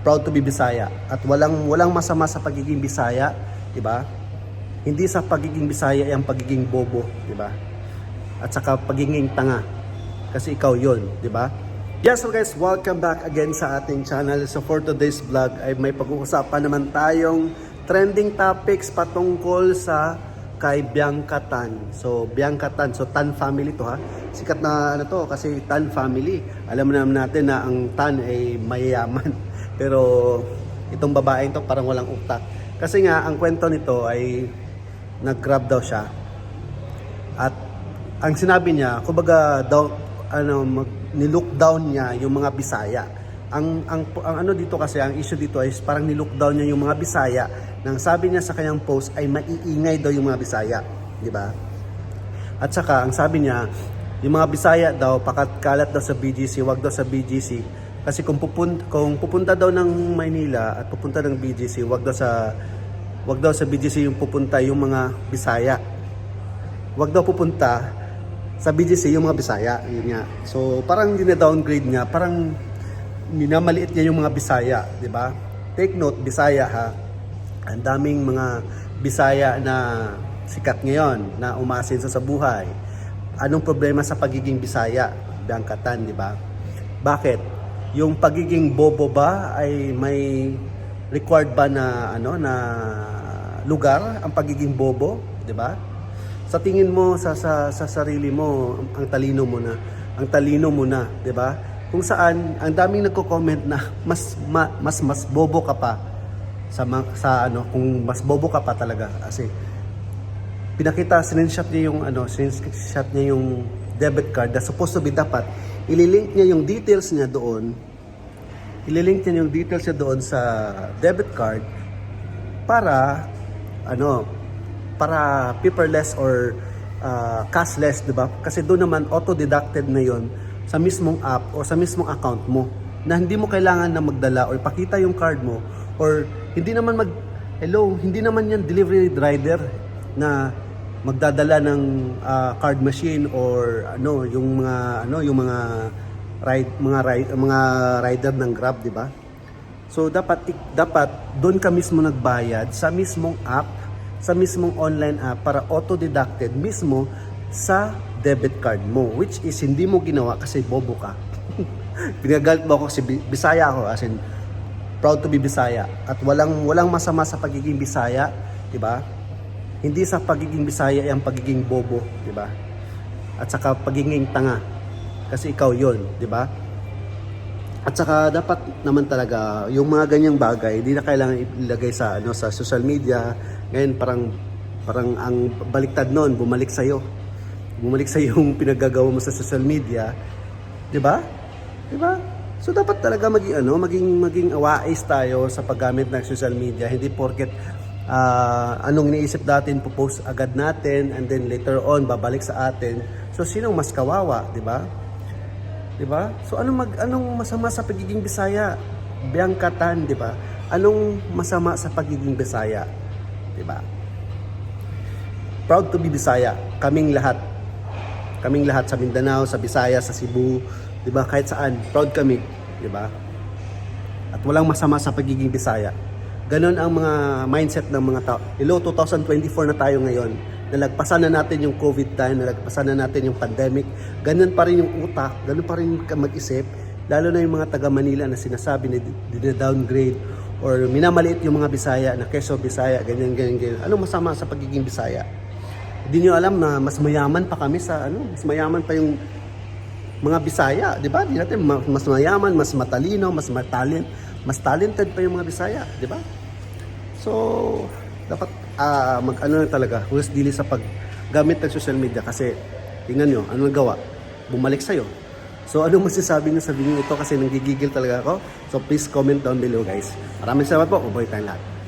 proud to be Bisaya at walang walang masama sa pagiging Bisaya, 'di ba? Hindi sa pagiging Bisaya ay ang pagiging bobo, 'di ba? At saka pagiging tanga. Kasi ikaw 'yon, 'di ba? Yes, so guys, welcome back again sa ating channel. So for today's vlog ay may pag-uusapan naman tayong trending topics patungkol sa kay Bianca Tan. So Bianca Tan, so Tan family to ha. Sikat na ano to kasi Tan family. Alam naman natin na ang Tan ay mayayaman. Pero itong babaeng to parang walang utak. Kasi nga ang kwento nito ay nag-grab daw siya. At ang sinabi niya, kumbaga daw ano mag, ni-look down niya yung mga Bisaya. Ang, ang ang ano dito kasi ang issue dito is parang ni-look down niya yung mga Bisaya nang sabi niya sa kanyang post ay maiingay daw yung mga Bisaya, di ba? At saka ang sabi niya, yung mga Bisaya daw pakat kalat daw sa BGC, wag daw sa BGC kasi kung pupunta kung pupunta daw ng Maynila at pupunta ng BGC, wag daw sa wag daw sa BGC yung pupunta yung mga Bisaya. Wag daw pupunta sa BGC yung mga Bisaya, yun nga. So parang dina-downgrade niya, parang minamaliit niya yung mga Bisaya, di ba? Take note, Bisaya ha. Ang daming mga Bisaya na sikat ngayon, na umasin sa buhay. Anong problema sa pagiging Bisaya? Biangkatan, di ba? Bakit? Yung pagiging bobo ba ay may required ba na ano na lugar ang pagiging bobo, di ba? Sa tingin mo sa sa, sa sarili mo, ang, talino mo na, ang talino mo na, 'di ba? Kung saan ang daming nagko-comment na mas ma, mas mas bobo ka pa sa sa ano, kung mas bobo ka pa talaga kasi pinakita screenshot niya yung ano, screenshot niya yung debit card na supposed to be dapat ililink niya yung details niya doon ililink niya yung details niya doon sa debit card para ano para paperless or uh, cashless, 'di ba? Kasi doon naman auto deducted na 'yon sa mismong app o sa mismong account mo na hindi mo kailangan na magdala or pakita yung card mo or hindi naman mag hello, hindi naman yan delivery rider na magdadala ng uh, card machine or ano yung mga ano yung mga ride mga ride, mga rider ng Grab, 'di ba? So dapat dapat doon ka mismo nagbayad sa mismong app, sa mismong online app para auto deducted mismo sa debit card mo which is hindi mo ginawa kasi bobo ka. Pinagalit mo ako kasi Bi- Bisaya ako as in proud to be Bisaya at walang walang masama sa pagiging Bisaya, 'di ba? Hindi sa pagiging Bisaya ay ang pagiging bobo, 'di ba? At saka pagiging tanga. Kasi ikaw 'yon, 'di ba? At saka dapat naman talaga yung mga ganyang bagay, hindi na kailangan ilagay sa ano sa social media. Ngayon parang parang ang baliktad noon, bumalik sa iyo. Bumalik sa yung pinagagawa mo sa social media, 'di ba? 'Di ba? So dapat talaga maging ano, maging maging awais tayo sa paggamit ng social media, hindi porket ah, anong iniisip natin po-post agad natin and then later on babalik sa atin. So sinong mas kawawa, 'di ba? 'di ba? So anong mag anong masama sa pagiging Bisaya? Biangkatan, 'di ba? Anong masama sa pagiging Bisaya? 'Di ba? Proud to be Bisaya, kaming lahat. Kaming lahat sa Mindanao, sa Bisaya, sa Cebu, 'di ba? Kahit saan, proud kami, 'di ba? At walang masama sa pagiging Bisaya. Ganon ang mga mindset ng mga tao. Hello, 2024 na tayo ngayon. Nalagpasan na natin yung COVID time, nalagpasan na natin yung pandemic. Ganon pa rin yung utak, ganon pa rin mag-isip. Lalo na yung mga taga Manila na sinasabi na dina-downgrade or minamaliit yung mga Bisaya na keso Bisaya, ganyan, ganyan, ganyan. Anong masama sa pagiging Bisaya? Hindi nyo alam na mas mayaman pa kami sa ano, mas mayaman pa yung mga Bisaya, di ba? Di natin ma- mas mayaman, mas matalino, mas matalent, mas talented pa yung mga Bisaya, di ba? So, dapat ah, mag-ano na talaga, hulas dili sa paggamit ng social media kasi tingnan nyo, ano nagawa? Bumalik sa'yo. So, ano masasabi nyo sa video ito kasi nanggigigil talaga ako? So, please comment down below guys. Maraming salamat po. Mabuhay tayong lahat.